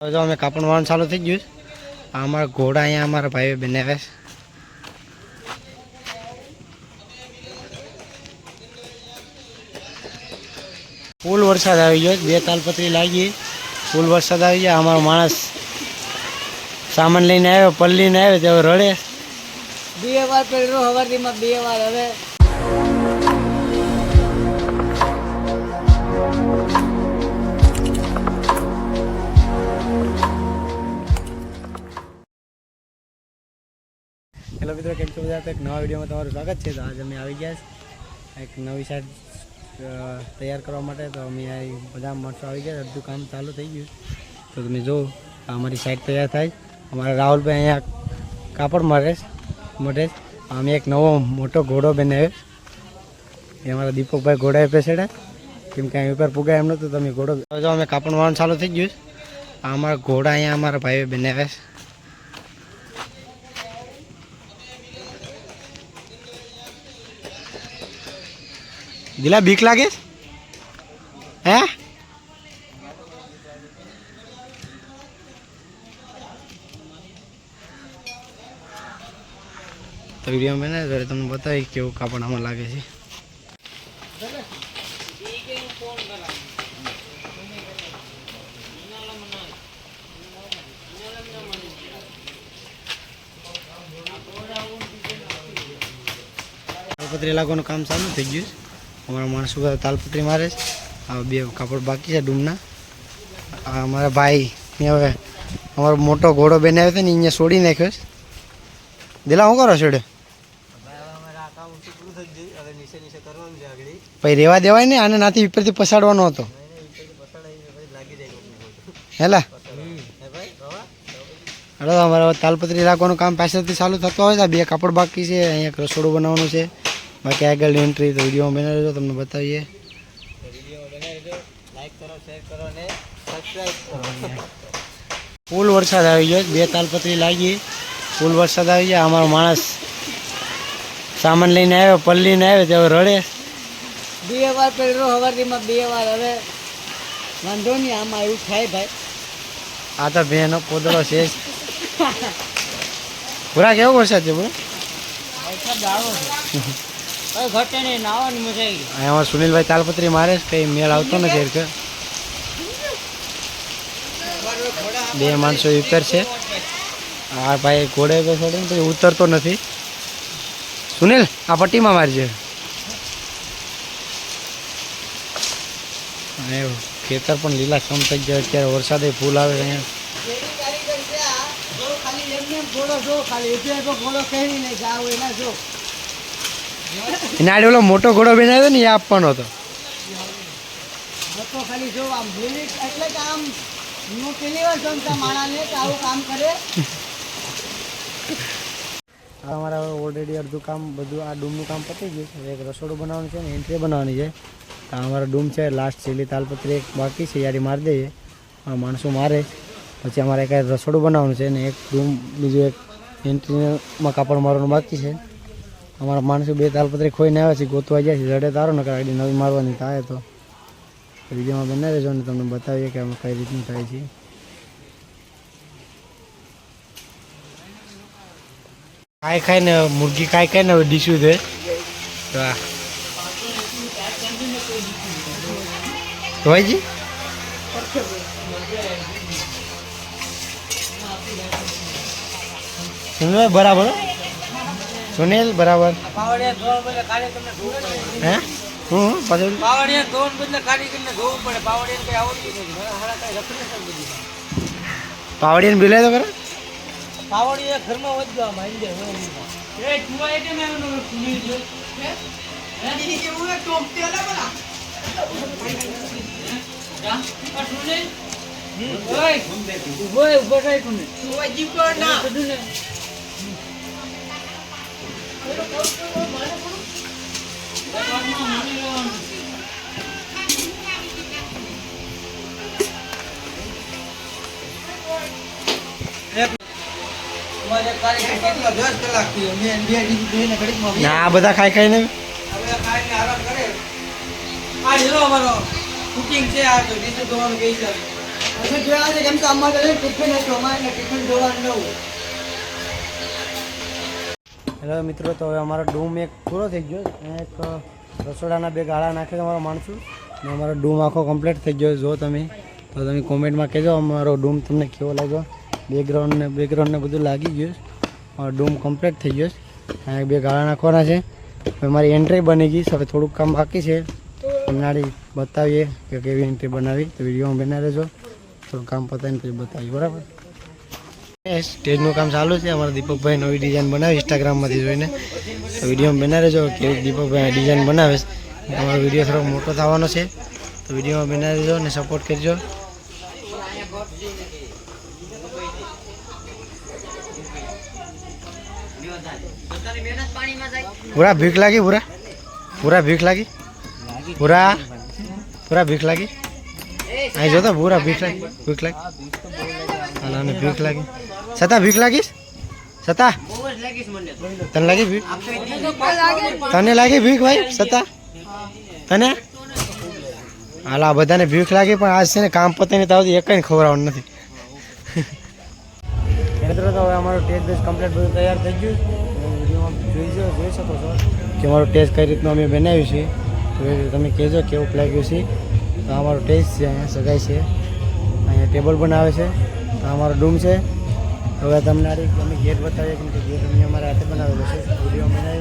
હવે જો અમે કાપડ વાળવાનું ચાલુ થઈ ગયું. અમારા ઘોડા અહીંયા, અમારા ભાઈ બેને ફૂલ વરસાદ આવી ગયો બે તાલપત્રી લાગી. ફૂલ વરસાદ આવી ગયા. અમારો માણસ સામાન લઈને આવ્યો, પલ્લીને આવ્યો તેઓ રડે. બે વાર પહેલો હવારીમાં બે વાર હવે મિત્રો, કેમ છો બધા? એક નવા વિડીયોમાં તમારું સ્વાગત છે. તો આજે અમે આવી ગયા છે એક નવી સાઈડ તૈયાર કરવા માટે. તો અમે બધા માણસો આવી ગયા, અડધું કામ ચાલુ થઈ ગયું. તો તમે જો અમારી સાઈડ તૈયાર થાય. અમારા રાહુલભાઈ અહીંયા કાપડ મારે મોઢે અમે એક નવો મોટો ઘોડો બનાવ્યો એ અમારા દીપકભાઈ ઘોડાએ પેસેડા કેમ કે અહીં ઉપર પુગાય એમ નહોતું તમે ઘોડો જો, અમે કાપડ મારવાનું ચાલુ થઈ ગયું છે. અમારા ઘોડા અહીંયા અમારા ભાઈએ બનાવ્યા છે. દિલા બીક લાગે? હે? તો વીડિયો મેં ત્યારે તમને બતાવી કેવું કાપડ આમાં લાગે છે. પત્રી લાગવાનું કામ ચાલુ થઈ ગયું છે. અમારા માણસો બધા તાલપત્રી મારે છે. આ બે કાપડ બાકી છે ડૂમના. આ અમારા ભાઈ ને હવે અમારો મોટો ઘોડો બનાવ્યો હતો ને અહીંયા છોડી નાખ્યો છે. દિલા શું કરો છોડે પછી રેવા દેવાય ને આને નાથી ઉપરથી પસાડવાનો હતો. હેલા. હવે અમારે તાલપત્રી રાખવાનું કામ પાછળથી ચાલુ થતું હોય છે. બે કાપડ બાકી છે અહીંયા રસોડું બનાવવાનું છે. બાકી આગળ એન્ટ્રી તો વીડિયો બનાવી દો તમને બતાવીએ. લાઈક કરો શેર કરો અને ફૂલ વરસાદ આવી ગયો બે તાલપત્રી લાગી. ફૂલ વરસાદ આવી ગયા અમારો માણસ સામાન લઈને આવ્યો પલ્લીને આવ્યો તેઓ રડે. બે વાર પહેલો હવારીમાં બે વાર. હવે વાંધો નહીં આમાં એવું થાય ભાઈ. આ તો બેનો પોદળો છે. પૂરા કેવો વરસાદ છે પૂરા વરસાદ આવો છે. ઘટે નહીં નાવાની મજા આવી ગઈ. અહીંયા અમારા સુનિલભાઈ તાલપત્રી મારે છે કંઈ મેળ આવતો નથી એટલે બે માણસો ઉતરશે છે. આ ભાઈ ઘોડે બેસાડે ને પછી ઉતરતો નથી. સુનિલ આ પટ્ટીમાં મારજે એવું ખેતર પણ લીલા સમ થઈ ગયા અત્યારે વરસાદે ફૂલ આવે છે અહીંયા. ખાલી એમને એમ ઘોડો જો ખાલી ઘોડો કહી નહીં જાવ એના જો. એના આડે ઓલો મોટો ઘોડો બનાવ્યો ને એ આપવાનો હતો. તો ખાલી જો આમ એટલે કે આમ હું પેલી વાર જમતા માણાને કે આવું કામ કરે. અમારા ઓલરેડી અડધું કામ બધું આ ડૂમનું કામ પતી ગયું છે. એક રસોડું બનાવવાનું છે ને એન્ટ્રી બનાવવાની છે. તો અમારો ડૂમ છે લાસ્ટ છેલ્લી તાલપત્રી એક બાકી છે યારી મારી દઈએ. આ માણસો મારે. પછી અમારે એક રસોડું બનાવવાનું છે ને એક ડૂમ બીજું એક એન્ટ્રીમાં કાપડ મારવાનું બાકી છે. અમારા માણસો બે તાલપત્રી ખોઈને આવ્યા છે, ગોતવા જાય છે, જડે તારો, નકર આગળ નવી મારવાની થાય તો. વિડીયોમાં બનાવી રહેજો ને તમને બતાવીએ કે અમે કઈ રીતનું થાય છે. ખાઈ ખાઈને, મુરગી ખાઈ ખાઈને હવે ડીશું છે. ધોવાઈજી? બરાબર? સુનિલ બરાબર પાવડિયા ધોવા બદલે ખાલી તમને ધોવું પડે હે હું પાછળ પાવડિયા ધોવા બદલે ખાલી કરીને ધોવું પડે પાવડિયા કઈ આવડતું નથી મને હારા કઈ રખડી નથી બધી પાવડીને બિલાય તો કરે પાવડિયા ઘરમાં વધજો આમ હાંજે હોય એમાં. એ જુવા એટલે મેં એનું સુની જો હે દીદી કેવું હે ટોપતી અલા બલા જા આ સુને ઓય ઊભો હે, ઊભો થાય કોને ઓય જીપો ના આ બધા ખાઈ ખાઈને? આ હીરો અમારો કુકિંગ છે આ તો ડીશું ધોવાનું કહી છે અમે જોયા છે કેમ કે અમારે ટિફિન હતું અમારે ટિફિન ધોવાનું ન હોય હેલો મિત્રો, તો હવે અમારો ડૂમ એક પૂરો થઈ ગયો અને એક રસોડાના બે ગાળા નાખે અમારો માણસું. અને અમારો ડૂમ આખો કમ્પ્લીટ થઈ ગયો જો તમે, તો તમે કોમેન્ટમાં કહેજો અમારો ડૂમ તમને કેવો લાગ્યો. બેકગ્રાઉન્ડને બેકગ્રાઉન્ડને બધું લાગી ગયું અમારો ડૂમ કમ્પ્લીટ થઈ ગયો અને બે ગાળા નાખવાના છે. હવે મારી એન્ટ્રી બની ગઈ હવે થોડુંક કામ બાકી છે. નાળી બતાવીએ કે કેવી એન્ટ્રી બનાવી. તો વિડીયોમાં બનાવી રહેજો. થોડું કામ પતાવીને પછી બતાવીએ. બરાબર? સ્ટેજનું કામ ચાલુ છે. અમારા દીપકભાઈ નવી ડિઝાઇન બનાવી ઇન્સ્ટાગ્રામમાંથી જોઈને. તો વિડીયોમાં બના રહેજો દીપકભાઈ ડિઝાઇન બનાવે છે. અમારો વીડિયો થોડો મોટો થવાનો છે. તો વિડીયોમાં બના રહેજો અને સપોર્ટ કરજો. પૂરા ભીખ લાગી, પૂરા? પૂરા ભીખ લાગી? પૂરા? પૂરા ભીખ લાગી? અહીં જોતા પૂરા ભીખ લાગી ભીખ લાગી. અને ભીખ લાગી. છતાં ભીખ લાગીશ? છતાં? તને લાગી ભીખ? તને લાગી ભીખ ભાઈ? છતાં? તને? હાલા બધાને ભીખ લાગી, પણ આજ છે ને કામ પતે ને તાવથી એક ખવડાવવાનું નથી. મિત્રો, તો હવે અમારો ટેસ્ટ બેસ કમ્પ્લીટ બધું તૈયાર થઈ ગયું જોઈ જોઈ શકો છો કે અમારો ટેસ્ટ કઈ રીતનું અમે બનાવ્યું છે. તો તમે કહેજો કેવું લાગ્યું છે. તો અમારો ટેસ્ટ છે, અહીંયા સગાઈ છે. અહીંયા ટેબલ બનાવે છે. તો અમારો ડૂમ છે. હવે તમને અમે ગેટ બતાવીએ કેમ કે ગેટ અમે અમારા હાથે બનાવેલો છે. વીડિયો બનાવીને